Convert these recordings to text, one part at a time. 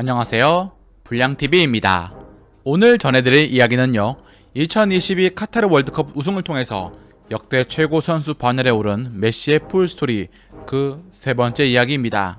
안녕하세요. 불량TV입니다. 오늘 전해드릴 이야기는요. 2022 카타르 월드컵 우승을 통해서 역대 최고 선수 반열에 오른 메시의 풀스토리 그 세 번째 이야기입니다.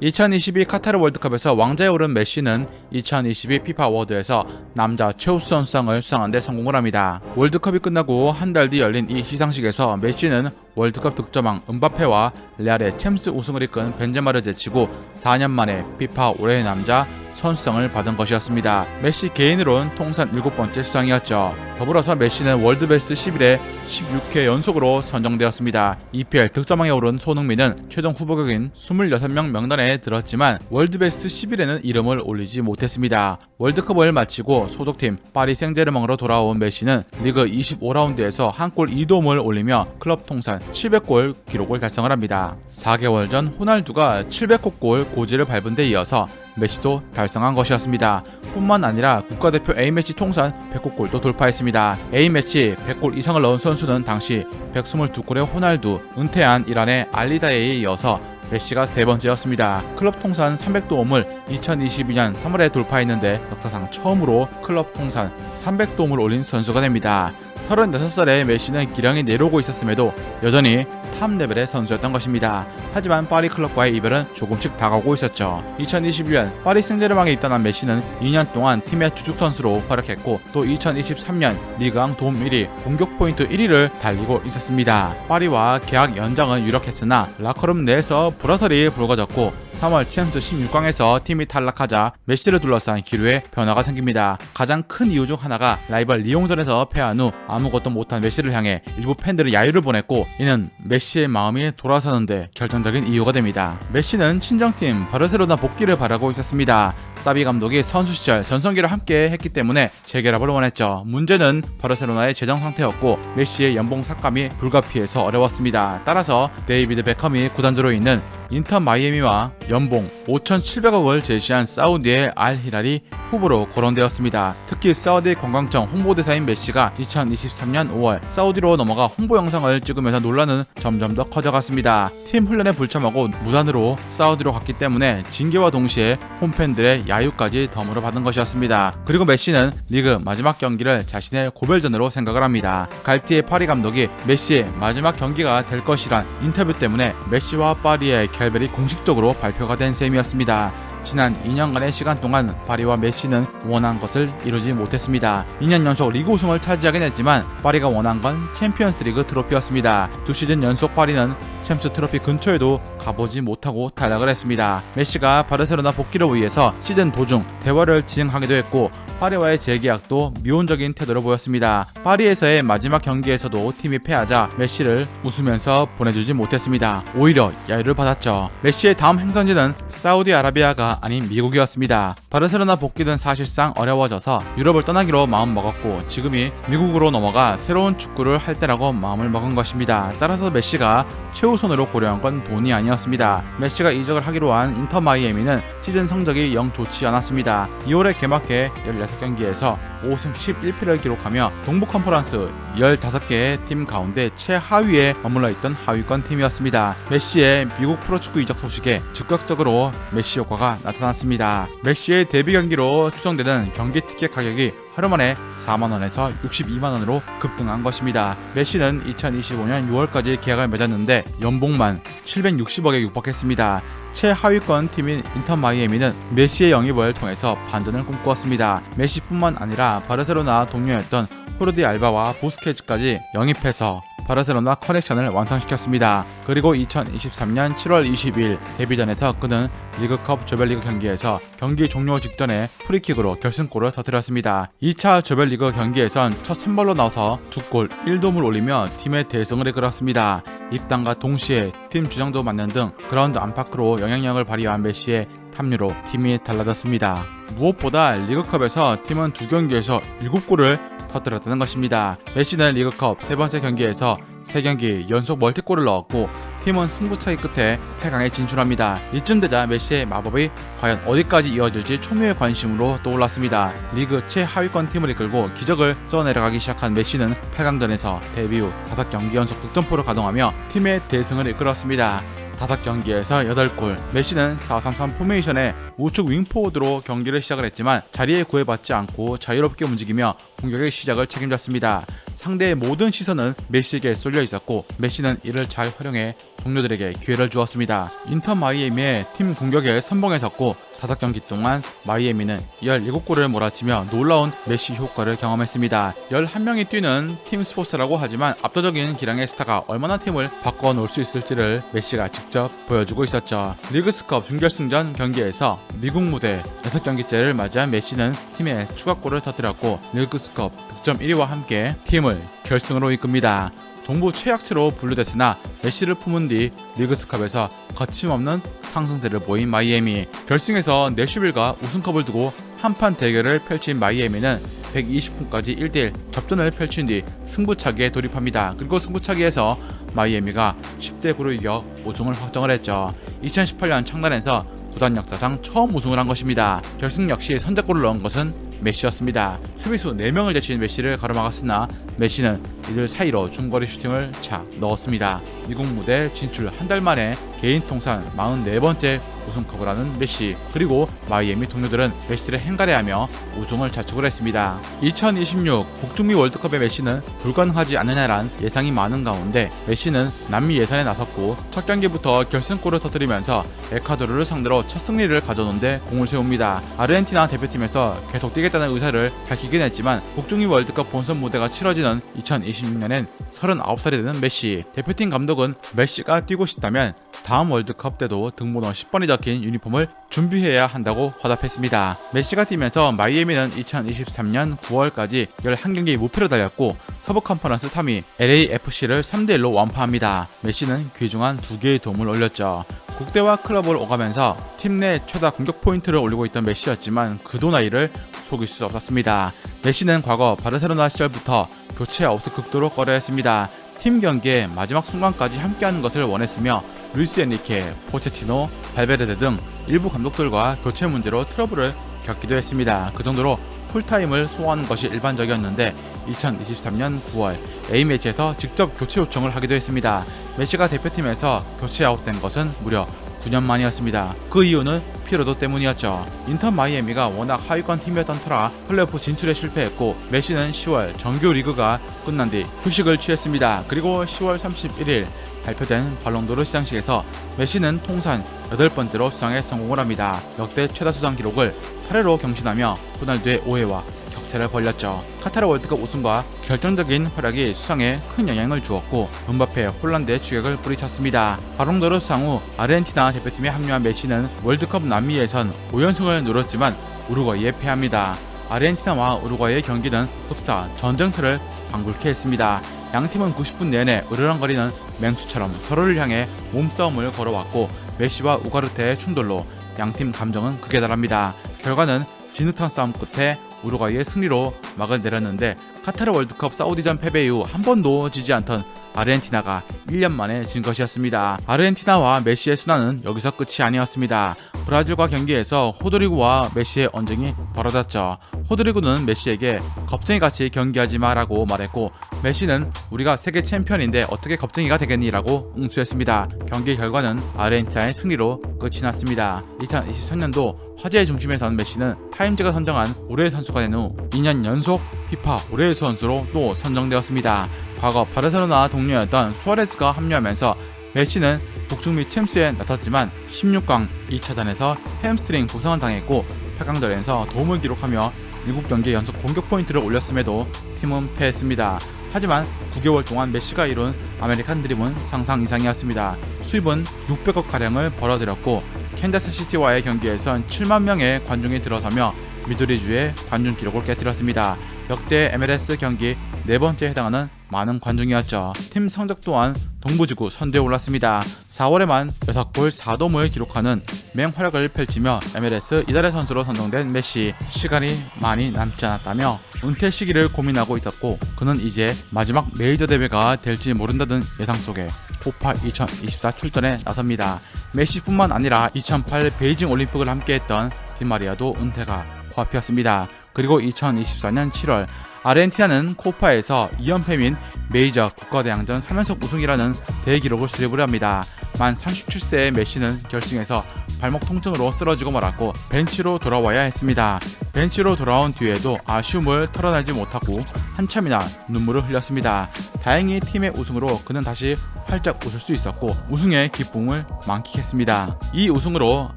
2022 카타르 월드컵에서 왕자에 오른 메시는 2022 피파 워드에서 남자 최우 선수상을 수상한 데 성공을 합니다. 월드컵이 끝나고 한 달 뒤 열린 이 시상식에서 메시는 월드컵 득점왕 은바페와 레알의 챔스 우승을 이끈 벤제마를 제치고 4년 만에 피파 올해의 남자 선수상을 받은 것이었습니다. 메시 개인으로는 통산 7번째 수상이었죠. 더불어서 메시는 월드베스트 11에 16회 연속으로 선정되었습니다. EPL 득점왕에 오른 손흥민은 최종 후보격인 26명 명단에 들었지만 월드베스트 11에는 이름을 올리지 못했습니다. 월드컵을 마치고 소속팀 파리 생제르맹으로 돌아온 메시는 리그 25라운드에서 한 골 2도움을 올리며 클럽 통산 700골 기록을 달성을 합니다. 4개월 전 호날두가 700골 고지를 밟은 데 이어서 메시도 달성한 것이었습니다. 뿐만 아니라 국가대표 A매치 통산 100골도 돌파했습니다. A매치 100골 이상을 넣은 선수는 당시 122골의 호날두, 은퇴한 이란의 알리다에에 이어서 메시가 세 번째였습니다. 클럽 통산 300도움을 2022년 3월에 돌파했는데 역사상 처음으로 클럽 통산 300도움을 올린 선수가 됩니다. 36살의 메시는 기량이 내려오고 있었음에도 여전히 탑 레벨의 선수였던 것입니다. 하지만 파리 클럽과의 이별은 조금씩 다가오고 있었죠. 2021년 파리 생제르맹에 입단한 메시는 2년 동안 팀의 주축 선수로 활약했고 또 2023년 리그왕 도움 1위, 공격 포인트 1위를 달리고 있었습니다. 파리와 계약 연장은 유력했으나 라커룸 내에서 불화설이 불거졌고 3월 챔스 16강에서 팀이 탈락하자 메시를 둘러싼 기류에 변화가 생깁니다. 가장 큰 이유 중 하나가 라이벌 리옹전에서 패한 후 아무것도 못한 메시를 향해 일부 팬들은 야유를 보냈고 이는 메시의 마음이 돌아서는데 결정적인 이유가 됩니다. 메시는 친정팀 바르셀로나 복귀를 바라고 있었습니다. 사비 감독이 선수 시절 전성기를 함께 했기 때문에 재결합을 원했죠. 문제는 바르셀로나의 재정 상태였고 메시의 연봉 삭감이 불가피해서 어려웠습니다. 따라서 데이비드 베컴이 구단주로 있는 인터 마이애미와 연봉 5,700억을 제시한 사우디의 알 히랄이 후보로 거론되었습니다. 특히 사우디 관광청 홍보대사인 메시가 2023년 5월 사우디로 넘어가 홍보 영상을 찍으면서 논란은 점점 더 커져갔습니다. 팀 훈련에 불참하고 무단으로 사우디로 갔기 때문에 징계와 동시에 홈팬들의 야유까지 덤으로 받은 것이었습니다. 그리고 메시는 리그 마지막 경기를 자신의 고별전으로 생각을 합니다. 갈티의 파리 감독이 메시의 마지막 경기가 될 것이란 인터뷰 때문에 메시와 파리의 결별이 공식적으로 발표가 된 셈이었습니다. 지난 2년간의 시간 동안 파리와 메시는 원한 것을 이루지 못했습니다. 2년 연속 리그 우승을 차지하긴 했지만 파리가 원한 건 챔피언스리그 트로피였습니다. 두 시즌 연속 파리는 챔스 트로피 근처에도 가보지 못하고 탈락을 했습니다. 메시가 바르셀로나 복귀를 위해서 시즌 도중 대화를 진행하기도 했고 파리와의 재계약도 미온적인 태도를 보였습니다. 파리에서의 마지막 경기에서도 팀이 패하자 메시를 웃으면서 보내주지 못했습니다. 오히려 야유를 받았죠. 메시의 다음 행선지는 사우디아라비아가 아닌 미국이었습니다. 바르셀로나 복귀는 사실상 어려워져서 유럽을 떠나기로 마음 먹었고 지금이 미국으로 넘어가 새로운 축구를 할 때라고 마음을 먹은 것입니다. 따라서 메시가 최 우선으로 고려한 건 돈이 아니었습니다. 메시가 이적을 하기로 한 인터 마이애미는 시즌 성적이 영 좋지 않았습니다. 2월에 개막해 16경기에서 5승 11패를 기록하며 동부 컨퍼런스 15개의 팀 가운데 최하위에 머물러 있던 하위권 팀이었습니다. 메시의 미국 프로축구 이적 소식에 즉각적으로 메시 효과가 나타났습니다. 메시의 데뷔 경기로 추정되는 경기 티켓 가격이 하루 만에 4만원에서 62만원으로 급등한 것입니다. 메시는 2025년 6월까지 계약을 맺었는데 연봉만 760억에 육박했습니다. 최하위권 팀인 인터 마이애미는 메시의 영입을 통해서 반전을 꿈꾸었습니다. 메시뿐만 아니라 바르셀로나 동료였던 호르디 알바와 보스케즈까지 영입해서 바르셀로나 커넥션을 완성시켰습니다. 그리고 2023년 7월 20일 데뷔전에서 그는 리그컵 조별리그 경기에서 경기 종료 직전에 프리킥으로 결승골을 터뜨렸습니다. 2차 조별리그 경기에선 첫 선발로 나와서 2골 1도움을 올리며 팀의 대승을 이끌었습니다. 입단과 동시에 팀 주장도 맡는 등 그라운드 안팎으로 영향력을 발휘한 메시의 합류로 팀이 달라졌습니다. 무엇보다 리그컵에서 팀은 두 경기에서 7골을 터뜨렸다는 것입니다. 메시는 리그컵 세 번째 경기에서 세 경기 연속 멀티골을 넣었고 팀은 승부차기 끝에 8강에 진출합니다. 이쯤 되자 메시의 마법이 과연 어디까지 이어질지 초미의 관심으로 떠올랐습니다. 리그 최하위권 팀을 이끌고 기적을 써내려가기 시작한 메시는 8강전에서 데뷔 후 5경기 연속 득점포를 가동하며 팀의 대승을 이끌었습니다. 5경기에서 8골. 메시는 4-3-3 포메이션의 우측 윙포워드로 경기를 시작을 했지만 자리에 구애받지 않고 자유롭게 움직이며 공격의 시작을 책임졌습니다. 상대의 모든 시선은 메시에게 쏠려 있었고 메시는 이를 잘 활용해 동료들에게 기회를 주었습니다. 인터 마이애미의 팀 공격에 선봉에 섰고 5경기 동안 마이애미는 17골을 몰아치며 놀라운 메시 효과를 경험했습니다. 11명이 뛰는 팀 스포츠라고 하지만 압도적인 기량의 스타가 얼마나 팀을 바꿔 놓을 수 있을지를 메시가 직접 보여주고 있었죠. 리그스컵 준결승전 경기에서 미국 무대 6경기째를 맞이한 메시는 팀에 추가골을 터뜨렸고 리그스컵 득점 1위와 함께 팀을 결승으로 이끕니다. 동부 최약체로 분류됐으나 메시를 품은 뒤 리그스컵에서 거침없는 상승세를 보인 마이애미 결승에서 내슈빌과 우승컵을 두고 한판 대결을 펼친 마이애미는 120분까지 1대1 접전을 펼친 뒤 승부차기에 돌입합니다. 그리고 승부차기에서 마이애미가 10대 9로 이겨 우승을 확정을 했죠. 2018년 창단에서 구단 역사상 처음 우승을 한 것입니다. 결승 역시 선제골을 넣은 것은 메시였습니다. 수비수 4명을 제친 메시를 가로막았으나 메시는 이들 사이로 중거리 슈팅을 차 넣었습니다. 미국 무대 진출 한 달 만에 개인 통산 44번째 우승컵을 하는 메시 그리고 마이애미 동료들은 메시를 행가래하며 우승을 자축을 했습니다. 2026 북중미 월드컵의 메시는 불가능하지 않느냐란 예상이 많은 가운데 메시는 남미 예선에 나섰고 첫 경기부터 결승골을 터뜨리면서 에콰도르를 상대로 첫 승리를 가져놓는데 공을 세웁니다. 아르헨티나 대표팀에서 계속 뛰겠다는 의사를 밝히긴 했지만 북중미 월드컵 본선 무대가 치러지는 2026년엔 39살이 되는 메시 대표팀 감독은 메시가 뛰고 싶다면 다음 월드컵 때도 등번호 10번이 적힌 유니폼을 준비해야 한다고 화답했습니다. 메시가 뛰면서 마이애미는 2023년 9월까지 11경기 무패를 달렸고 서부 컨퍼런스 3위 LAFC를 3대1로 완파합니다. 메시는 귀중한 두 개의 도움을 올렸죠. 국대와 클럽을 오가면서 팀 내 최다 공격 포인트를 올리고 있던 메시였지만 그도 나이를 속일 수 없었습니다. 메시는 과거 바르셀로나 시절부터 교체 아웃을 극도로 꺼려했습니다. 팀 경기의 마지막 순간까지 함께하는 것을 원했으며 루이스 엔리케, 포체티노, 발베르데 등 일부 감독들과 교체 문제로 트러블을 겪기도 했습니다. 그 정도로 풀타임을 소화하는 것이 일반적이었는데 2023년 9월 A매치에서 직접 교체 요청을 하기도 했습니다. 메시가 대표팀에서 교체 아웃된 것은 무려 9년 만이었습니다. 그 이유는 피로도 때문이었죠. 인터 마이애미가 워낙 하위권 팀이었던 터라 플레이오프 진출에 실패했고 메시는 10월 정규 리그가 끝난 뒤 휴식을 취했습니다. 그리고 10월 31일 발표된 발롱도르 시상식에서 메시는 통산 8번째로 수상에 성공을 합니다. 역대 최다 수상 기록을 8회로 경신하며 호날두의 5회와 격차를 벌렸죠. 카타르 월드컵 우승과 결정적인 활약이 수상에 큰 영향을 주었고 은바페 홀란드의 추격을 뿌리쳤습니다. 바롱도르 수상 후 아르헨티나 대표팀에 합류한 메시는 월드컵 남미 예선 5연승을 누렸지만 우루과이에 패합니다. 아르헨티나와 우루과이의 경기는 흡사 전쟁터를 방불케 했습니다. 양 팀은 90분 내내 으르렁거리는 맹수처럼 서로를 향해 몸싸움을 걸어왔고 메시와 우가르테의 충돌로 양팀 감정은 극에 달합니다. 결과는 진흙탕 싸움 끝에 우루과이의 승리로 막을 내렸는데 카타르 월드컵 사우디전 패배 이후 한 번도 지지 않던 아르헨티나가 1년 만에 진 것이었습니다. 아르헨티나와 메시의 순환은 여기서 끝이 아니었습니다. 브라질과 경기에서 호드리구와 메시의 언쟁이 벌어졌죠. 호드리구는 메시에게 겁쟁이같이 경기하지 마라고 말했고 메시는 우리가 세계 챔피언인데 어떻게 겁쟁이가 되겠니라고 응수했습니다. 경기 결과는 아르헨티나의 승리로 끝이 났습니다. 2023년도 화제의 중심에 선 메시는 타임즈가 선정한 올해의 선수가 된 후 2년 연속 피파 올해의 선수로 또 선정되었습니다. 과거 바르셀로나 동료였던 수아레스가 합류하면서 메시는 북중미 챔스에 나섰지만 16강 2차전에서 햄스트링 부상을 당했고 8강전에서 도움을 기록하며 7경기 연속 공격 포인트를 올렸음에도 팀은 패했습니다. 하지만 9개월 동안 메시가 이룬 아메리칸 드림은 상상 이상이었습니다. 수입은 600억 가량을 벌어들였고 캔자스 시티와의 경기에선 7만 명의 관중이 들어서며 미드리주의 관중 기록을 깨뜨렸습니다. 역대 MLS 경기 네 번째 해당하는 많은 관중이었죠. 팀 성적 또한 동부지구 선두에 올랐습니다. 4월에만 6골 4도움을 기록하는 맹활약을 펼치며 MLS 이달의 선수로 선정된 메시 시간이 많이 남지 않았다며 은퇴 시기를 고민하고 있었고 그는 이제 마지막 메이저 대회가 될지 모른다는 예상 속에 코파 2024 출전에 나섭니다. 메시뿐만 아니라 2008 베이징 올림픽을 함께했던 디마리아도 은퇴가 코앞이었습니다. 그리고 2024년 7월 아르헨티나는 코파에서 2연패 민 메이저 국가대항전 3연속 우승이라는 대기록을 수립을 합니다. 만 37세의 메시는 결승에서 발목 통증으로 쓰러지고 말았고 벤치로 돌아와야 했습니다. 벤치로 돌아온 뒤에도 아쉬움을 털어내지 못하고 한참이나 눈물을 흘렸습니다. 다행히 팀의 우승으로 그는 다시 활짝 웃을 수 있었고 우승의 기쁨을 만끽했습니다. 이 우승으로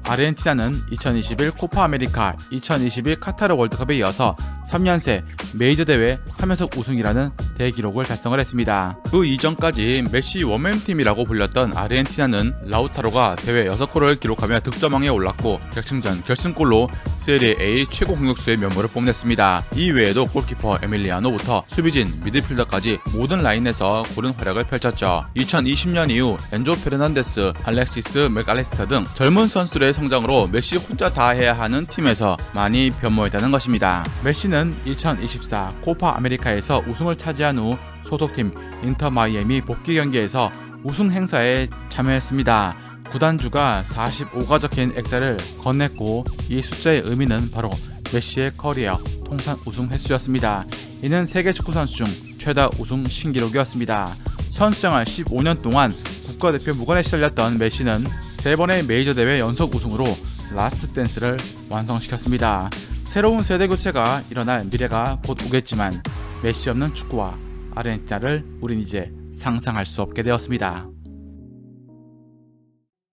아르헨티나는 2021 코파 아메리카, 2022 카타르 월드컵에 이어서 3년 새 메이저 대회 3연속 우승이라는 대기록을 달성을 했습니다. 그 이전까지 메시 원맨팀이라고 불렸던 아르헨티나는 라우타로가 대회 6골을 기록하며 득점왕에 올랐고 결승전 결승골로 세리에 A 최고 공격수의 면모를 뽐냈습니다. 이 외에도 골키퍼 에밀리아노부터 수비진, 미드필더까지 모든 라인에서 고른 활약을 펼쳤죠. 2020년 이후 엔조 페르난데스, 알렉시스 맥알리스터 등 젊은 선수들의 성장으로 메시 혼자 다 해야 하는 팀에서 많이 변모했다는 것입니다. 메시는 2024 코파 아메리카에서 우승을 차지한 후 소속팀 인터 마이애미 복귀 경기에서 우승 행사에 참여했습니다. 구단주가 45가 적힌 액자를 건넸고 이 숫자의 의미는 바로 메시의 커리어 통산 우승 횟수였습니다. 이는 세계 축구 선수 중 최다 우승 신기록이었습니다. 선수 생활 15년 동안 국가대표 무관에 시달렸던 메시는 세 번의 메이저 대회 연속 우승으로 라스트 댄스를 완성시켰습니다. 새로운 세대 교체가 일어날 미래가 곧 오겠지만 메시 없는 축구와 아르헨티나를 우린 이제 상상할 수 없게 되었습니다.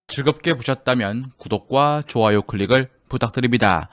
즐겁게 보셨다면 구독과 좋아요 클릭을 부탁드립니다.